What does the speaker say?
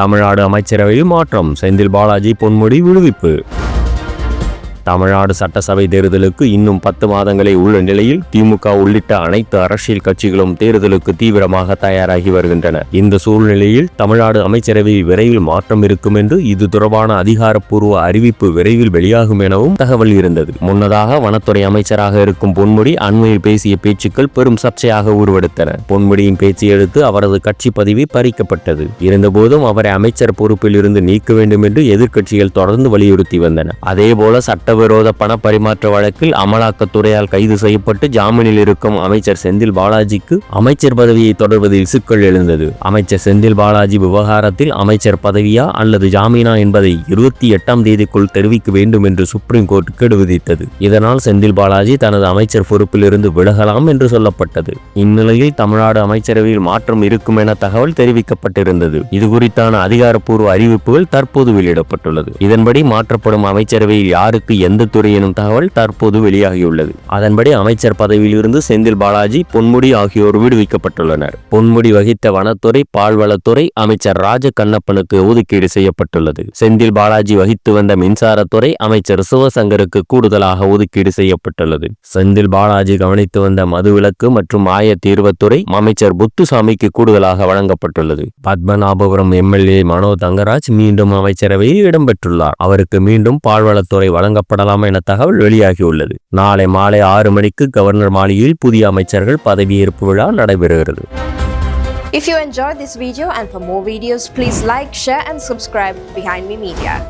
தமிழ்நாடு அமைச்சரவையில் மாற்றம். செந்தில் பாலாஜி பொன்முடி விடுவிப்பு. தமிழ்நாடு சட்டசபை தேர்தலுக்கு இன்னும் பத்து மாதங்களே உள்ள நிலையில் திமுக உள்ளிட்ட அனைத்து அரசியல் கட்சிகளும் தேர்தலுக்கு தீவிரமாக தயாராகி வருகின்றன. இந்த சூழ்நிலையில் தமிழ்நாடு அமைச்சரவையில் விரைவில் மாற்றம் இருக்கும் என்று இது தொடர்பான அதிகாரப்பூர்வ அறிவிப்பு விரைவில் வெளியாகும் எனவும் தகவல் இருந்தது. முன்னதாக வனத்துறை அமைச்சராக இருக்கும் பொன்முடி அண்மையில் பேசிய பேச்சுக்கள் பெரும் சர்ச்சையாக உருவெடுத்தன. பொன்முடியின் பேச்சையடுத்து அவரது கட்சி பதவி பறிக்கப்பட்டது. இருந்தபோதும் அவரை அமைச்சர் பொறுப்பில் இருந்து நீக்க வேண்டும் என்று எதிர்க்கட்சிகள் தொடர்ந்து வலியுறுத்தி வந்தன. அதேபோல சட்டவிரோத பண பரிமாற்ற வழக்கில் அமலாக்கத்துறையால் கைது செய்யப்பட்டு ஜாமீனில் இருக்கும் அமைச்சர் செந்தில் பாலாஜிக்கு அமைச்சர் பதவியை தொடர்வதில் சிக்கல் எழுந்தது. அமைச்சர் செந்தில் பாலாஜி விவகாரத்தில் அமைச்சர் பதவியா அல்லது ஜாமீனா என்பதை இருபத்தி எட்டாம் தேதிக்குள் தெரிவிக்க வேண்டும் என்று சுப்ரீம் கோர்ட் கெடு விதித்தது. இதனால் செந்தில் பாலாஜி தனது அமைச்சர் பொறுப்பில் இருந்து விலகலாம் என்று சொல்லப்பட்டது. இந்நிலையில் தமிழ்நாடு அமைச்சரவையில் மாற்றம் இருக்கும் என தகவல் தெரிவிக்கப்பட்டிருந்தது. இது குறித்தான அதிகாரப்பூர்வ அறிவிப்புகள் தற்போது வெளியிடப்பட்டுள்ளது. இதன்படி மாற்றப்படும் அமைச்சரவையில் யாருக்கு எந்த துறை எனும் தகவல் தற்போது வெளியாகியுள்ளது. அதன்படி அமைச்சர் பதவியில் இருந்து செந்தில் பாலாஜி பொன்முடி ஆகியோர் விடுவிக்கப்பட்டுள்ளனர். பொன்முடி வகித்த வனத்துறை பால்வளத்துறை அமைச்சர் ராஜ கண்ணப்பனுக்கு ஒதுக்கீடு செய்யப்பட்டுள்ளது. செந்தில் பாலாஜி வகித்து வந்த மின்சாரத்துறை அமைச்சர் சிவசங்கருக்கு கூடுதலாக ஒதுக்கீடு செய்யப்பட்டுள்ளது. செந்தில் பாலாஜி கவனித்து வந்த மதுவிலக்கு மற்றும் ஆய தீர்வத்துறை அமைச்சர் புத்துசாமிக்கு கூடுதலாக வழங்கப்பட்டுள்ளது. பத்மநாபபுரம் எம்எல்ஏ மனோ தங்கராஜ் மீண்டும் அமைச்சரவையில் இடம்பெற்றுள்ளார். அவருக்கு மீண்டும் பால்வளத்துறை ஏற்படலாம் என தகவல் வெளியாகியுள்ளது நாளை மாலை ஆறு மணிக்கு கவர்னர் மாளிகையில் புதிய அமைச்சர்கள் பதவியேற்பு விழா நடைபெறுகிறது If you enjoyed this video and for more videos, please like, share and subscribe Behind Me Media.